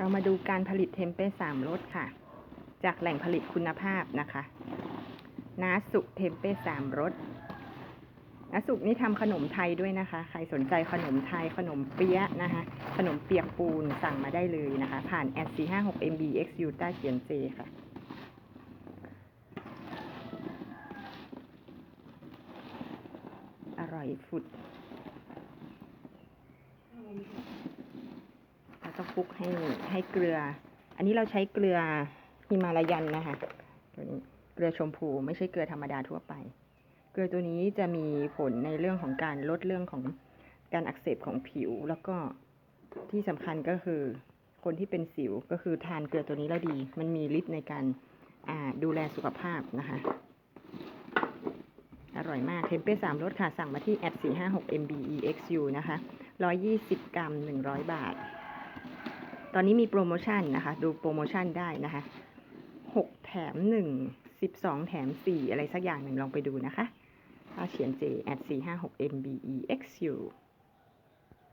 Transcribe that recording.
เรามาดูการผลิตเทมเป้สามรสค่ะ จากแหล่งผลิตคุณภาพนะคะน้าสุเทมเป้สามรสน้าสุนี่ทำขนมไทยด้วยนะคะ ใครสนใจขนมไทยขนมเปี๊ยะนะคะ ขนมเปียกปูนสั่งมาได้เลยนะคะ ผ่าน s 4 5 6 mbx u ใต้เขียนเจค่ะ อร่อยฟุด เราต้อง คลุกให้ให้เกลือ อันนี้เราใช้เกลือฮิมาลายันนะคะตัวนี้เกลือชมพูไม่ใช่เกลือธรรมดาทั่วไป เกลือตัวนี้จะมีผลในเรื่องของการลดเรื่องของการอักเสบของผิว แล้วก็ที่สำคัญก็คือ คนที่เป็นสิวก็คือทานเกลือตัวนี้แล้วดี มันมีฤทธิ์ในการดูแลสุขภาพนะคะ อร่อยมากเทมเป้สามรสค่ะ สั่งมาที่ at 4 5 6 mbexu นะคะ 120 กรัม 100 บาท ตอนนี้มีโปรโมชั่นนะคะ ดูโปรโมชั่นได้นะคะ6แถม1 12แถม4อะไรสักอย่างหนึ่งลองไปดูนะคะถ้าเขียน J at 4 5 6 mbexu